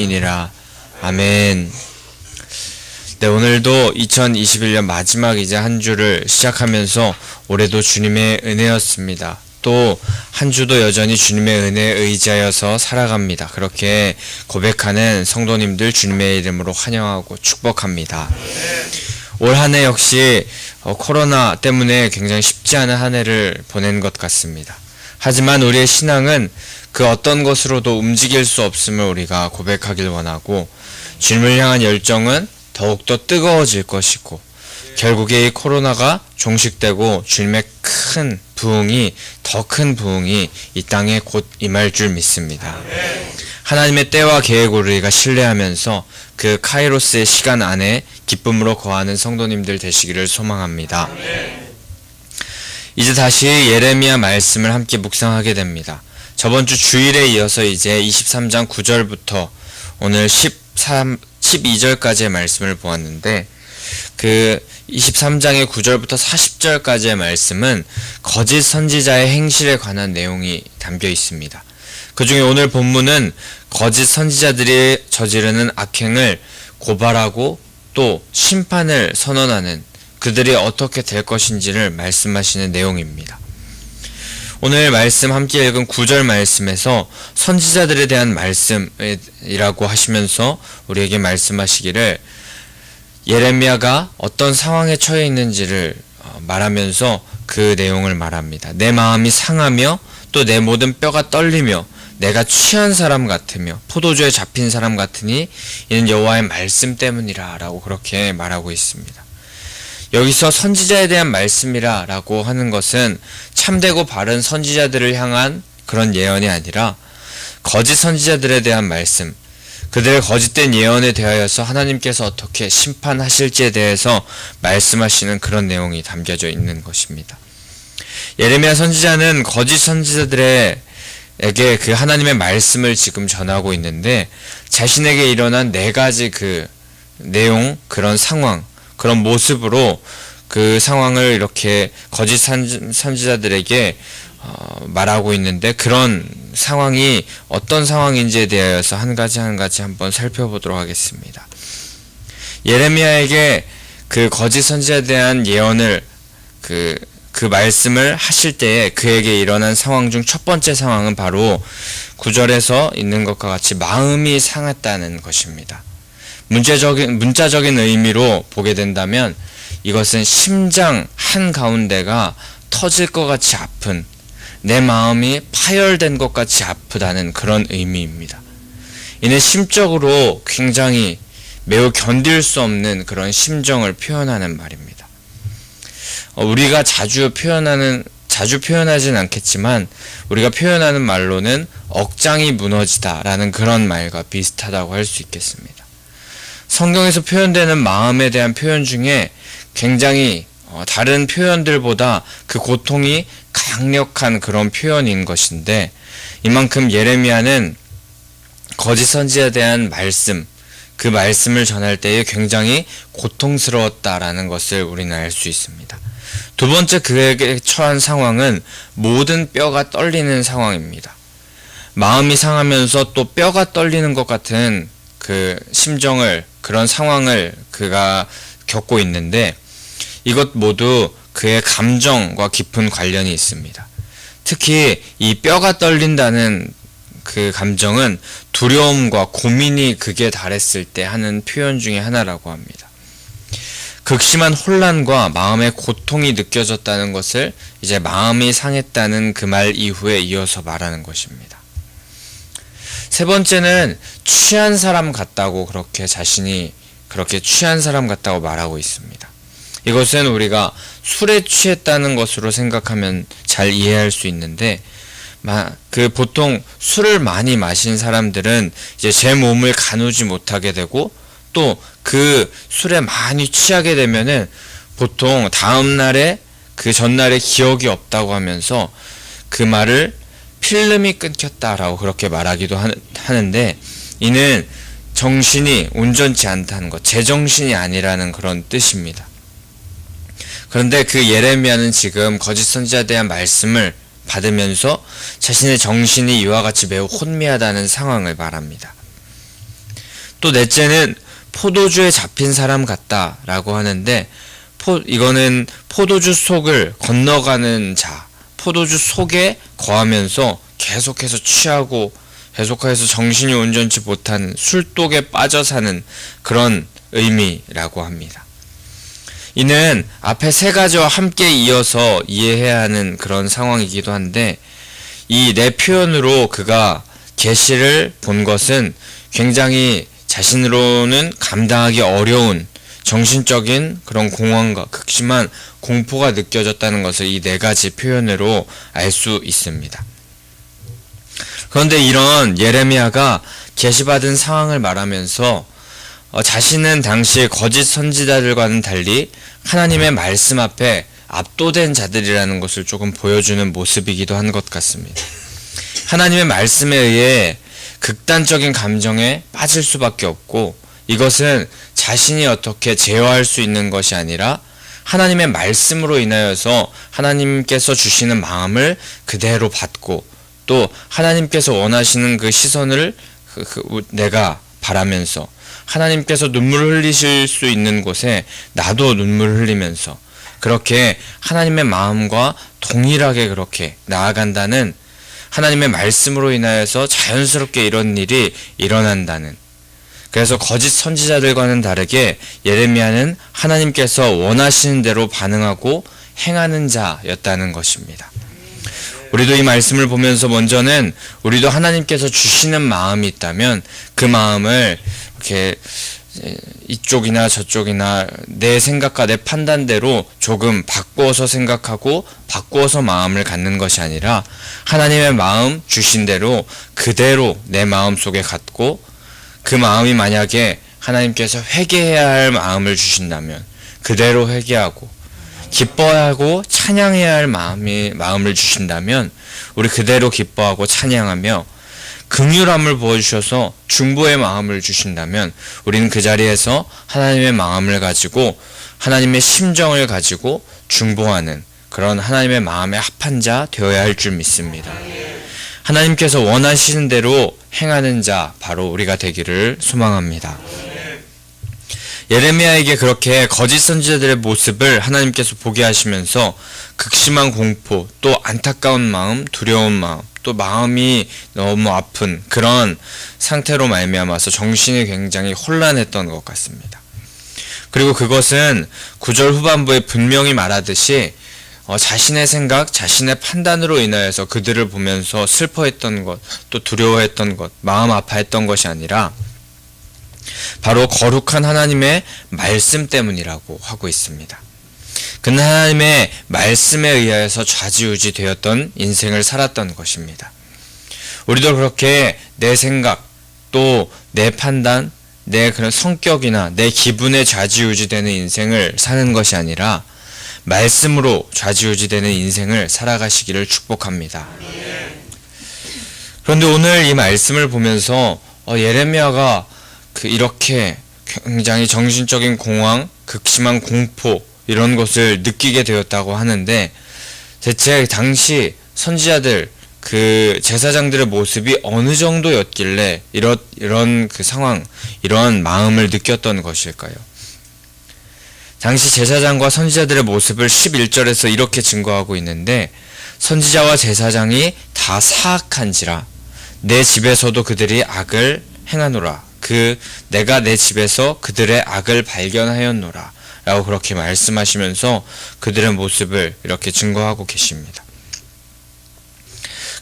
이니라 아멘. 네, 오늘도 2021년 마지막 이제 한 주를 시작하면서 올해도 주님의 은혜였습니다. 또 한 주도 여전히 주님의 은혜에 의지하여서 살아갑니다. 그렇게 고백하는 성도님들 주님의 이름으로 환영하고 축복합니다. 올 한 해 역시 어, 코로나 때문에 굉장히 쉽지 않은 한 해를 보낸 것 같습니다. 하지만 우리의 신앙은 그 어떤 것으로도 움직일 수 없음을 우리가 고백하길 원하고 주님을 향한 열정은 더욱더 뜨거워질 것이고 결국에 이 코로나가 종식되고 주님의 큰 부흥이 더 큰 부흥이 이 땅에 곧 임할 줄 믿습니다. 하나님의 때와 계획을 우리가 신뢰하면서 그 카이로스의 시간 안에 기쁨으로 거하는 성도님들 되시기를 소망합니다. 이제 다시 예레미야 말씀을 함께 묵상하게 됩니다. 저번 주 주일에 이어서 이제 23장 9절부터 오늘 13, 12절까지의 말씀을 보았는데 그 23장의 9절부터 40절까지의 말씀은 거짓 선지자의 행실에 관한 내용이 담겨 있습니다. 그 중에 오늘 본문은 거짓 선지자들이 저지르는 악행을 고발하고 또 심판을 선언하는 그들이 어떻게 될 것인지를 말씀하시는 내용입니다. 오늘 말씀 함께 읽은 9절 말씀에서 선지자들에 대한 말씀이라고 하시면서 우리에게 말씀하시기를 예레미야가 어떤 상황에 처해 있는지를 어, 말하면서 그 내용을 말합니다. 내 마음이 상하며 또 내 모든 뼈가 떨리며 내가 취한 사람 같으며 포도주에 잡힌 사람 같으니 이는 여호와의 말씀 때문이라라고 그렇게 말하고 있습니다. 여기서 선지자에 대한 말씀이라 라고 하는 것은 참되고 바른 선지자들을 향한 그런 예언이 아니라 거짓 선지자들에 대한 말씀, 그들의 거짓된 예언에 대하여서 하나님께서 어떻게 심판하실지에 대해서 말씀하시는 그런 내용이 담겨져 있는 것입니다. 예레미야 선지자는 거짓 선지자들에게 그 하나님의 말씀을 지금 전하고 있는데 자신에게 일어난 네 가지 그 내용, 그런 상황, 그런 모습으로 그 상황을 이렇게 거짓 선지자들에게 어, 말하고 있는데 그런 상황이 어떤 상황인지에 대하여서 한 가지 한 가지 한번 살펴보도록 하겠습니다. 예레미야에게 그 거짓 선지자에 대한 예언을 그, 그 말씀을 하실 때에 그에게 일어난 상황 중 첫 번째 상황은 바로 구절에서 있는 것과 같이 마음이 상했다는 것입니다. 문자적인, 문자적인 의미로 보게 된다면 이것은 심장 한 가운데가 터질 것 같이 아픈 내 마음이 파열된 것 같이 아프다는 그런 의미입니다. 이는 심적으로 굉장히 매우 견딜 수 없는 그런 심정을 표현하는 말입니다. 어, 우리가 자주 표현하는 자주 표현하진 않겠지만 우리가 표현하는 말로는 억장이 무너지다라는 그런 말과 비슷하다고 할 수 있겠습니다. 성경에서 표현되는 마음에 대한 표현 중에 굉장히 어, 다른 표현들보다 그 고통이 강력한 그런 표현인 것인데 이만큼 예레미야는 거짓 선지에 대한 말씀 그 말씀을 전할 때에 굉장히 고통스러웠다라는 것을 우리는 알 수 있습니다. 두 번째 그에게 처한 상황은 모든 뼈가 떨리는 상황입니다. 마음이 상하면서 또 뼈가 떨리는 것 같은 그 심정을 그런 상황을 그가 겪고 있는데 이것 모두 그의 감정과 깊은 관련이 있습니다. 특히 이 뼈가 떨린다는 그 감정은 두려움과 고민이 극에 달했을 때 하는 표현 중의 하나라고 합니다. 극심한 혼란과 마음의 고통이 느껴졌다는 것을 이제 마음이 상했다는 그 말 이후에 이어서 말하는 것입니다. 세 번째는 취한 사람 같다고 그렇게 자신이 그렇게 취한 사람 같다고 말하고 있습니다. 이것은 우리가 술에 취했다는 것으로 생각하면 잘 이해할 수 있는데 그 보통 술을 많이 마신 사람들은 이제 제 몸을 가누지 못하게 되고 또 그 술에 많이 취하게 되면은 보통 다음 날에 그 전날에 기억이 없다고 하면서 그 말을 필름이 끊겼다라고 그렇게 말하기도 하는데 이는 정신이 온전치 않다는 것, 제정신이 아니라는 그런 뜻입니다. 그런데 그 예레미야는 지금 거짓 선지자에 대한 말씀을 받으면서 자신의 정신이 이와 같이 매우 혼미하다는 상황을 말합니다. 또 넷째는 포도주에 잡힌 사람 같다라고 하는데 포, 이거는 포도주 속을 건너가는 자, 포도주 속에 거하면서 계속해서 취하고 계속해서 정신이 온전치 못한 술독에 빠져 사는 그런 의미라고 합니다. 이는 앞에 세 가지와 함께 이어서 이해해야 하는 그런 상황이기도 한데 이 내 표현으로 그가 계시를 본 것은 굉장히 자신으로는 감당하기 어려운 정신적인 그런 공황과 극심한 공포가 느껴졌다는 것을 이 네 가지 표현으로 알 수 있습니다. 그런데 이런 예레미야가 계시받은 상황을 말하면서 어, 자신은 당시 거짓 선지자들과는 달리 하나님의 말씀 앞에 압도된 자들이라는 것을 조금 보여주는 모습이기도 한 것 같습니다. 하나님의 말씀에 의해 극단적인 감정에 빠질 수밖에 없고 이것은 자신이 어떻게 제어할 수 있는 것이 아니라 하나님의 말씀으로 인하여서 하나님께서 주시는 마음을 그대로 받고 또 하나님께서 원하시는 그 시선을 그, 그, 내가 바라면서 하나님께서 눈물을 흘리실 수 있는 곳에 나도 눈물을 흘리면서 그렇게 하나님의 마음과 동일하게 그렇게 나아간다는 하나님의 말씀으로 인하여서 자연스럽게 이런 일이 일어난다는 그래서 거짓 선지자들과는 다르게 예레미야는 하나님께서 원하시는 대로 반응하고 행하는 자였다는 것입니다. 우리도 이 말씀을 보면서 먼저는 우리도 하나님께서 주시는 마음이 있다면 그 마음을 이렇게 이쪽이나 저쪽이나 내 생각과 내 판단대로 조금 바꾸어서 생각하고 바꾸어서 마음을 갖는 것이 아니라 하나님의 마음 주신 대로 그대로 내 마음 속에 갖고 그 마음이 만약에 하나님께서 회개해야 할 마음을 주신다면 그대로 회개하고 기뻐하고 찬양해야 할 마음이 마음을 주신다면 우리 그대로 기뻐하고 찬양하며 긍휼함을 보여주셔서 중보의 마음을 주신다면 우리는 그 자리에서 하나님의 마음을 가지고 하나님의 심정을 가지고 중보하는 그런 하나님의 마음에 합한 자 되어야 할 줄 믿습니다. 하나님께서 원하시는 대로 행하는 자 바로 우리가 되기를 소망합니다. 예레미야에게 그렇게 거짓 선지자들의 모습을 하나님께서 보게 하시면서 극심한 공포, 또 안타까운 마음, 두려운 마음, 또 마음이 너무 아픈 그런 상태로 말미암아서 정신이 굉장히 혼란했던 것 같습니다. 그리고 그것은 구절 후반부에 분명히 말하듯이 어, 자신의 생각, 자신의 판단으로 인하여서 그들을 보면서 슬퍼했던 것, 또 두려워했던 것, 마음 아파했던 것이 아니라 바로 거룩한 하나님의 말씀 때문이라고 하고 있습니다. 그는 하나님의 말씀에 의하여서 좌지우지 되었던 인생을 살았던 것입니다. 우리도 그렇게 내 생각, 또 내 판단, 내 그런 성격이나 내 기분에 좌지우지되는 인생을 사는 것이 아니라 말씀으로 좌지우지되는 인생을 살아가시기를 축복합니다. 그런데 오늘 이 말씀을 보면서 어, 예레미야가 그 이렇게 굉장히 정신적인 공황, 극심한 공포 이런 것을 느끼게 되었다고 하는데 대체 당시 선지자들 그 제사장들의 모습이 어느 정도였길래 이런 이런 그 상황, 이런 마음을 느꼈던 것일까요? 당시 제사장과 선지자들의 모습을 11절에서 이렇게 증거하고 있는데 선지자와 제사장이 다 사악한지라. 내 집에서도 그들이 악을 행하노라. 그 내가 내 집에서 그들의 악을 발견하였노라. 라고 그렇게 말씀하시면서 그들의 모습을 이렇게 증거하고 계십니다.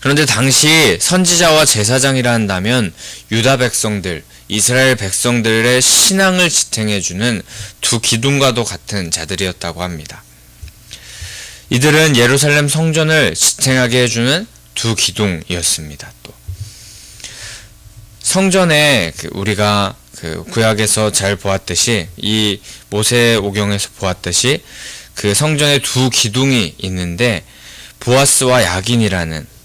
그런데 당시 선지자와 제사장이라 한다면 유다 백성들, 이스라엘 백성들의 신앙을 지탱해주는 두 기둥과도 같은 자들이었다고 합니다. 이들은 예루살렘 성전을 지탱하게 해주는 두 기둥이었습니다. 또 성전에 그 우리가 그 구약에서 잘 보았듯이 이 모세 오경에서 보았듯이 그 성전에 두 기둥이 있는데 보아스와 야긴이라는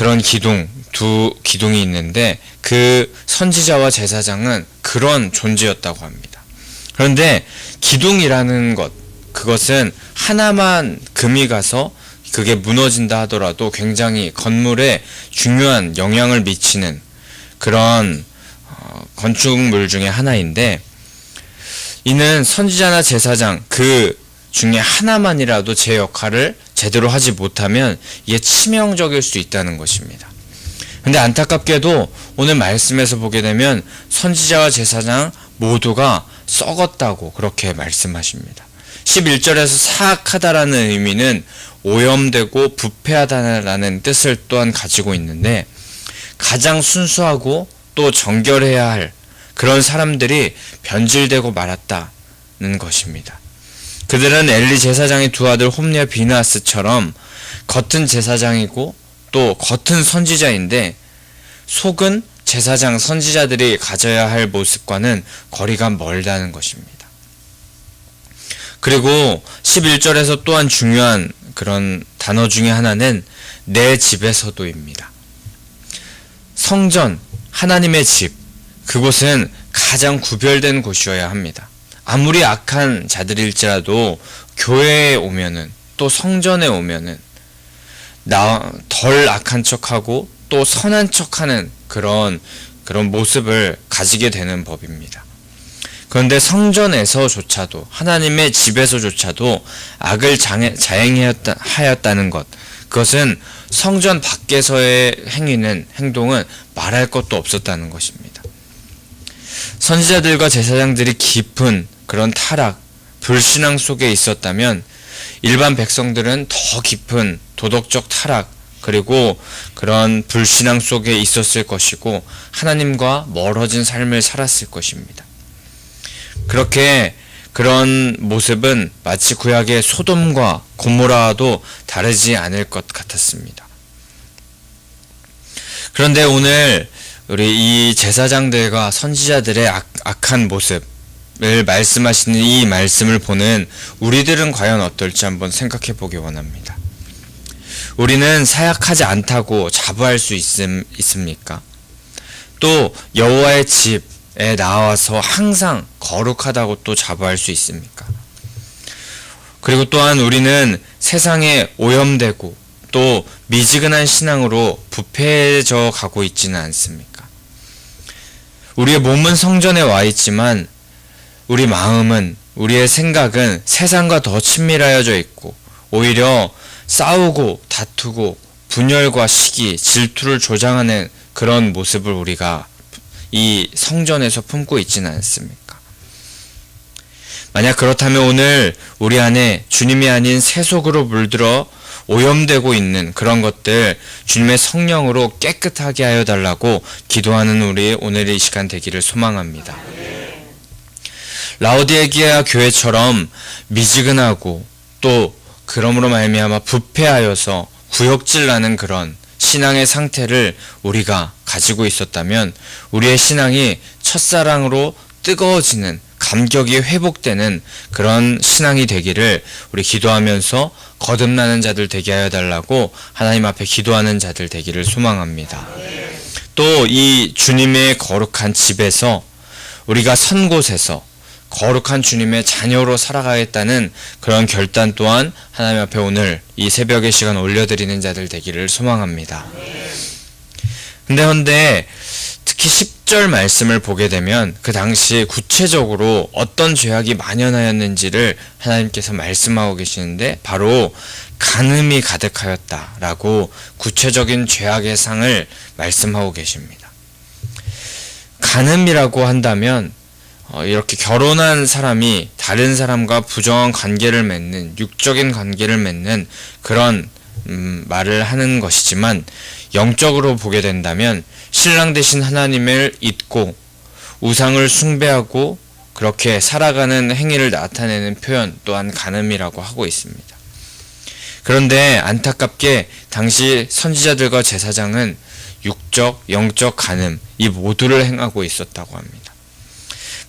그런 기둥 두 기둥이 있는데 그 선지자와 제사장은 그런 존재였다고 합니다. 그런데 기둥이라는 것 그것은 하나만 금이 가서 그게 무너진다 하더라도 굉장히 건물에 중요한 영향을 미치는 그런 어, 건축물 중에 하나인데 이는 선지자나 제사장 그 중에 하나만이라도 제 역할을 제대로 하지 못하면 이게 치명적일 수 있다는 것입니다. 근데 안타깝게도 오늘 말씀에서 보게 되면 선지자와 제사장 모두가 썩었다고 그렇게 말씀하십니다. 11절에서 사악하다라는 의미는 오염되고 부패하다라는 뜻을 또한 가지고 있는데 가장 순수하고 또 정결해야 할 그런 사람들이 변질되고 말았다는 것입니다. 그들은 엘리 제사장의 두 아들 홈리와 비나스처럼 겉은 제사장이고 또 겉은 선지자인데 속은 제사장 선지자들이 가져야 할 모습과는 거리가 멀다는 것입니다. 그리고 11절에서 또한 중요한 그런 단어 중에 하나는 내 집에서도입니다. 성전, 하나님의 집, 그곳은 가장 구별된 곳이어야 합니다. 아무리 악한 자들일지라도 교회에 오면은 또 성전에 오면은 나 덜 악한 척하고 또 선한 척하는 그런 그런 모습을 가지게 되는 법입니다. 그런데 성전에서조차도 하나님의 집에서조차도 악을 자행하였다는 것 그것은 성전 밖에서의 행위는 행동은 말할 것도 없었다는 것입니다. 선지자들과 제사장들이 깊은 그런 타락, 불신앙 속에 있었다면 일반 백성들은 더 깊은 도덕적 타락, 그리고 그런 불신앙 속에 있었을 것이고 하나님과 멀어진 삶을 살았을 것입니다. 그렇게 그런 모습은 마치 구약의 소돔과 고모라와도 다르지 않을 것 같았습니다. 그런데 오늘 우리 이 제사장들과 선지자들의 악, 악한 모습 을 말씀하시는 이 말씀을 보는 우리들은 과연 어떨지 한번 생각해 보기 원합니다. 우리는 사약하지 않다고 자부할 수 있음, 있습니까? 또 여호와의 집에 나와서 항상 거룩하다고 또 자부할 수 있습니까? 그리고 또한 우리는 세상에 오염되고 또 미지근한 신앙으로 부패해져 가고 있지는 않습니까? 우리의 몸은 성전에 와 있지만 우리 마음은 우리의 생각은 세상과 더 친밀하여져 있고 오히려 싸우고 다투고 분열과 시기, 질투를 조장하는 그런 모습을 우리가 이 성전에서 품고 있지는 않습니까? 만약 그렇다면 오늘 우리 안에 주님이 아닌 세속으로 물들어 오염되고 있는 그런 것들 주님의 성령으로 깨끗하게 하여 달라고 기도하는 우리 오늘의 이 시간 되기를 소망합니다. 라오디에기아 교회처럼 미지근하고 또 그러므로 말미암아 부패하여서 구역질 나는 그런 신앙의 상태를 우리가 가지고 있었다면 우리의 신앙이 첫사랑으로 뜨거워지는 감격이 회복되는 그런 신앙이 되기를 우리 기도하면서 거듭나는 자들 되게 하여 달라고 하나님 앞에 기도하는 자들 되기를 소망합니다. 또 이 주님의 거룩한 집에서 우리가 선 곳에서 거룩한 주님의 자녀로 살아가겠다는 그런 결단 또한 하나님 앞에 오늘 이 새벽의 시간 올려드리는 자들 되기를 소망합니다. 근데 헌데 특히 10절 말씀을 보게 되면 그 당시 구체적으로 어떤 죄악이 만연하였는지를 하나님께서 말씀하고 계시는데 바로 간음이 가득하였다라고 구체적인 죄악의 상을 말씀하고 계십니다. 간음이라고 한다면 어, 이렇게 결혼한 사람이 다른 사람과 부정한 관계를 맺는 육적인 관계를 맺는 그런 음, 말을 하는 것이지만 영적으로 보게 된다면 신랑 대신 하나님을 잊고 우상을 숭배하고 그렇게 살아가는 행위를 나타내는 표현 또한 간음이라고 하고 있습니다. 그런데 안타깝게 당시 선지자들과 제사장은 육적, 영적 간음 이 모두를 행하고 있었다고 합니다.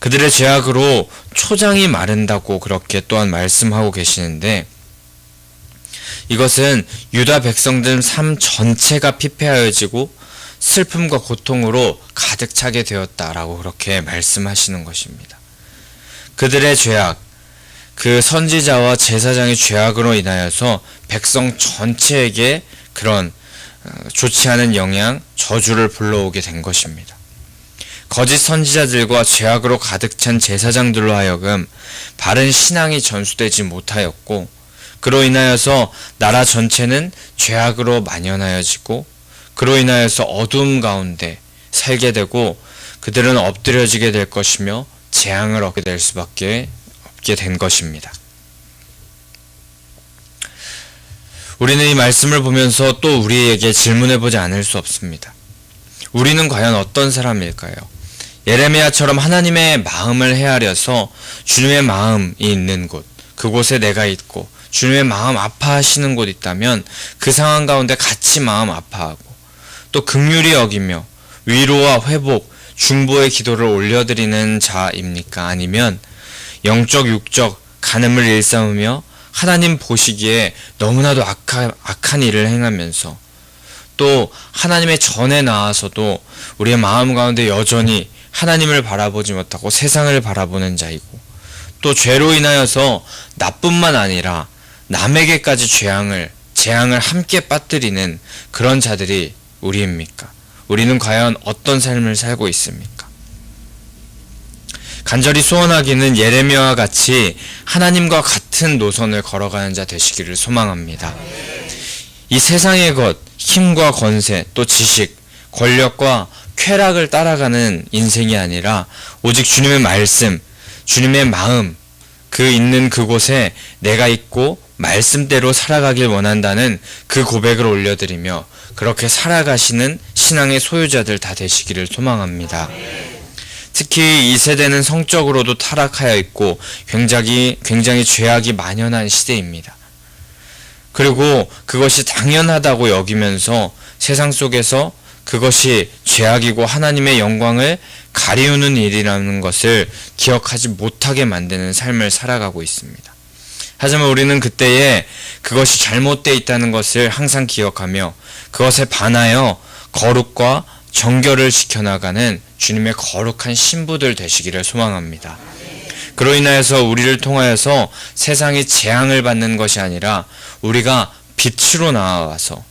그들의 죄악으로 초장이 마른다고 그렇게 또한 말씀하고 계시는데 이것은 유다 백성들 삶 전체가 피폐하여지고 슬픔과 고통으로 가득 차게 되었다라고 그렇게 말씀하시는 것입니다. 그들의 죄악, 그 선지자와 제사장의 죄악으로 인하여서 백성 전체에게 그런 어, 좋지 않은 영향, 저주를 불러오게 된 것입니다. 거짓 선지자들과 죄악으로 가득 찬 제사장들로 하여금 바른 신앙이 전수되지 못하였고 그로 인하여서 나라 전체는 죄악으로 만연하여지고 그로 인하여서 어두움 가운데 살게 되고 그들은 엎드려지게 될 것이며 재앙을 얻게 될 수밖에 없게 된 것입니다. 우리는 이 말씀을 보면서 또 우리에게 질문해 보지 않을 수 없습니다. 우리는 과연 어떤 사람일까요? 예레미야처럼 하나님의 마음을 헤아려서 주님의 마음이 있는 곳, 그곳에 내가 있고 주님의 마음 아파하시는 곳 있다면 그 상황 가운데 같이 마음 아파하고 또 극률이 여기며 위로와 회복, 중보의 기도를 올려드리는 자입니까? 아니면 영적, 육적, 간음을 일삼으며 하나님 보시기에 너무나도 악한, 악한 일을 행하면서 또 하나님의 전에 나와서도 우리의 마음 가운데 여전히 하나님을 바라보지 못하고 세상을 바라보는 자이고 또 죄로 인하여서 나뿐만 아니라 남에게까지 죄앙을 재앙을 함께 빠뜨리는 그런 자들이 우리입니까? 우리는 과연 어떤 삶을 살고 있습니까? 간절히 소원하기는 예레미야와 같이 하나님과 같은 노선을 걸어가는 자 되시기를 소망합니다. 이 세상의 것, 힘과 권세, 또 지식, 권력과 쾌락을 따라가는 인생이 아니라 오직 주님의 말씀, 주님의 마음, 그 있는 그곳에 내가 있고 말씀대로 살아가길 원한다는 그 고백을 올려드리며 그렇게 살아가시는 신앙의 소유자들 다 되시기를 소망합니다. 특히 이 세대는 성적으로도 타락하여 있고 굉장히 굉장히 죄악이 만연한 시대입니다. 그리고 그것이 당연하다고 여기면서 세상 속에서 그것이 죄악이고 하나님의 영광을 가리우는 일이라는 것을 기억하지 못하게 만드는 삶을 살아가고 있습니다. 하지만 우리는 그때에 그것이 잘못되어 있다는 것을 항상 기억하며 그것에 반하여 거룩과 정결을 지켜나가는 주님의 거룩한 신부들 되시기를 소망합니다. 그로 인하여서 우리를 통하여서 세상이 재앙을 받는 것이 아니라 우리가 빛으로 나아가서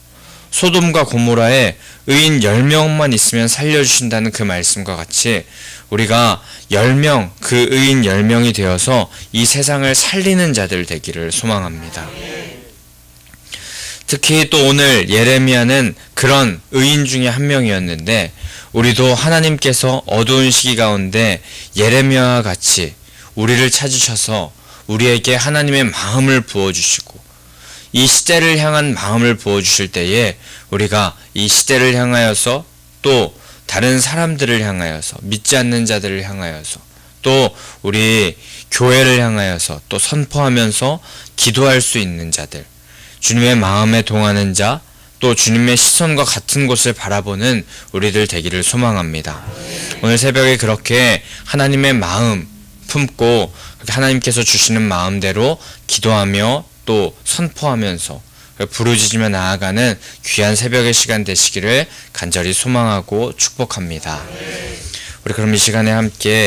소돔과 고모라에 의인 10명만 있으면 살려주신다는 그 말씀과 같이 우리가 10명, 그 의인 10명이 되어서 이 세상을 살리는 자들 되기를 소망합니다. 특히 또 오늘 예레미야는 그런 의인 중에 한 명이었는데 우리도 하나님께서 어두운 시기 가운데 예레미야와 같이 우리를 찾으셔서 우리에게 하나님의 마음을 부어주시고 이 시대를 향한 마음을 부어주실 때에 우리가 이 시대를 향하여서 또 다른 사람들을 향하여서 믿지 않는 자들을 향하여서 또 우리 교회를 향하여서 또 선포하면서 기도할 수 있는 자들 주님의 마음에 동하는 자, 또 주님의 시선과 같은 곳을 바라보는 우리들 되기를 소망합니다. 오늘 새벽에 그렇게 하나님의 마음 품고 하나님께서 주시는 마음대로 기도하며 또 선포하면서 부르짖으며 나아가는 귀한 새벽의 시간 되시기를 간절히 소망하고 축복합니다. 우리 그럼 이 시간에 함께